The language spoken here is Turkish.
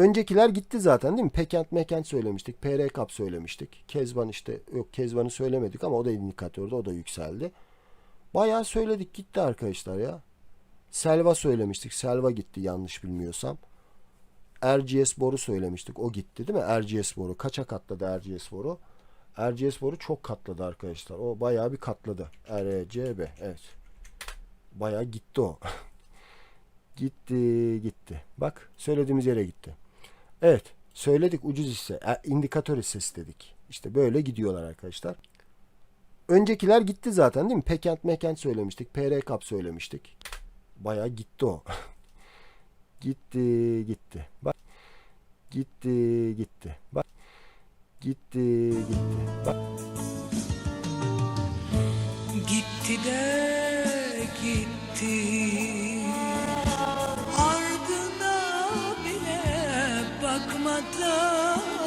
Öncekiler gitti zaten değil mi? Pekent Mekent söylemiştik. PR Cup söylemiştik. Kezban işte yok Kezban'ı söylemedik ama o da indikatördü. O da yükseldi. Bayağı söyledik gitti arkadaşlar ya. Selva söylemiştik. Selva gitti yanlış bilmiyorsam. RGS boru söylemiştik. O gitti değil mi? RGS boru. Kaça katladı RGS boru? RGS boru çok katladı arkadaşlar. O bayağı bir katladı. RCB. Evet. Bayağı gitti o. gitti gitti. Bak söylediğimiz yere gitti. Evet. Söyledik ucuz hisse. e, indikatör hissesi dedik. İşte böyle gidiyorlar arkadaşlar. Öncekiler gitti zaten değil mi? Pekent Mekent söylemiştik. PR Cup söylemiştik. Bayağı gitti o. gitti gitti. Bak. Gitti gitti. Bak. Gitti gitti. Bak. Gitti de gitti Bakmadan